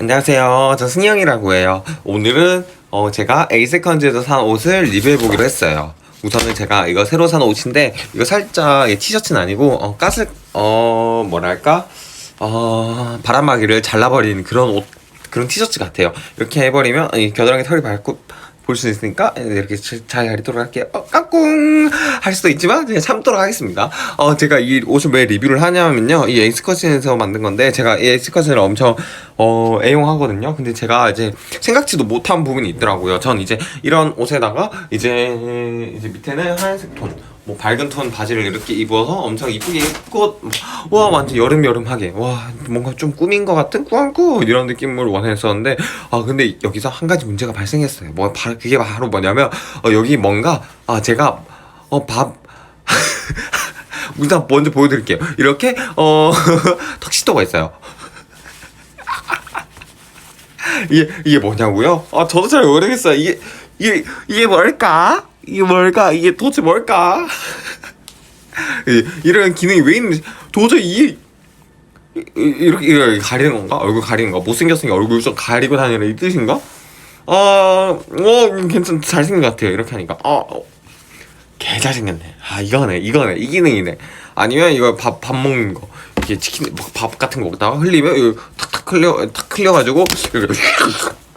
안녕하세요. 저 승영이라고 해요. 오늘은 어, 제가 에이세컨즈에서 산 옷을 리뷰해보기로 했어요. 우선은 제가 이거 새로 산 옷인데 이거 살짝 이 티셔츠는 아니고 어, 가스 어 뭐랄까 어 바람막이를 잘라버리는 그런 옷 그런 티셔츠 같아요. 이렇게 해버리면 이 겨드랑이 털이 밝고 볼 수 있으니까 이렇게 잘 가리도록 할게요. 어, 까꿍 할 수도 있지만 그냥 참도록 하겠습니다. 어 제가 이 옷을 왜 리뷰를 하냐면요, 이 에이스커슨에서 만든 건데 제가 이 에이스커슨을 엄청 어 애용하거든요. 근데 제가 이제 생각지도 못한 부분이 있더라고요. 전 이제 이런 옷에다가 이제 이제 밑에는 하얀색 톤. 뭐 밝은 톤 바지를 이렇게 입어서 엄청 이쁘게 입고 와 완전 여름 여름하게 와 뭔가 좀 꾸민 것 같은 꾸안꾸 이런 느낌을 원했었는데 아 근데 여기서 한 가지 문제가 발생했어요 뭐 바, 그게 바로 뭐냐면 어, 여기 뭔가 아 제가 어밥 일단 먼저 보여드릴게요 이렇게 어 턱시도가 있어요 이게 이게 뭐냐고요? 아 저도 잘 모르겠어요. 이게 이게 이게 뭘까? 이게 뭘까? 이게 도대체 뭘까? 이- 이런 기능이 왜 있는지 도저히 이 이- 이렇게 가리는 건가? 얼굴 가리는 거? 못생겼으니까 얼굴 좀 가리고 다니라 이 뜻인가? 어, 어 괜찮 잘생긴 것 같아요. 이렇게 하니까 어, 어. 개 잘생겼네. 아 이거네 이거네 이 기능이네. 아니면 이거 밥 밥 먹는 거 이게 치킨 뭐밥 같은 거 먹다가 흘리면 탁탁 흘려 탁 흘려가지고 이렇게 아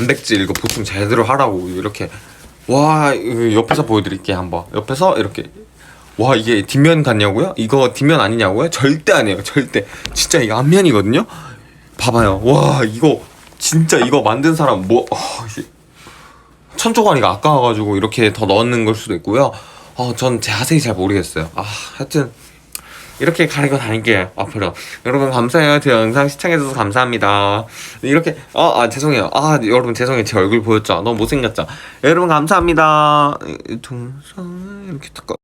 단백질 이거 보충 제대로 하라고 이렇게 와 이거 옆에서 보여드릴게요 한번 옆에서 이렇게 와 이게 뒷면 같냐고요? 이거 뒷면 아니냐고요? 절대 아니에요 절대 진짜 이게 앞면이거든요. 봐봐요 와 이거 진짜 이거 만든 사람 뭐 어, 씨. 천조가리가 아까워가지고 이렇게 더 넣는 걸 수도 있고요. 어, 전 자세히 잘 모르겠어요. 아, 하여튼 이렇게 가리고 다닐게요 앞으로. 여러분 감사해요. 제 영상 시청해주셔서 감사합니다. 이렇게 어, 아 죄송해요. 아 여러분 죄송해요. 제 얼굴 보였죠? 너무 못생겼죠? 여러분 감사합니다. 동선 이렇게 딱.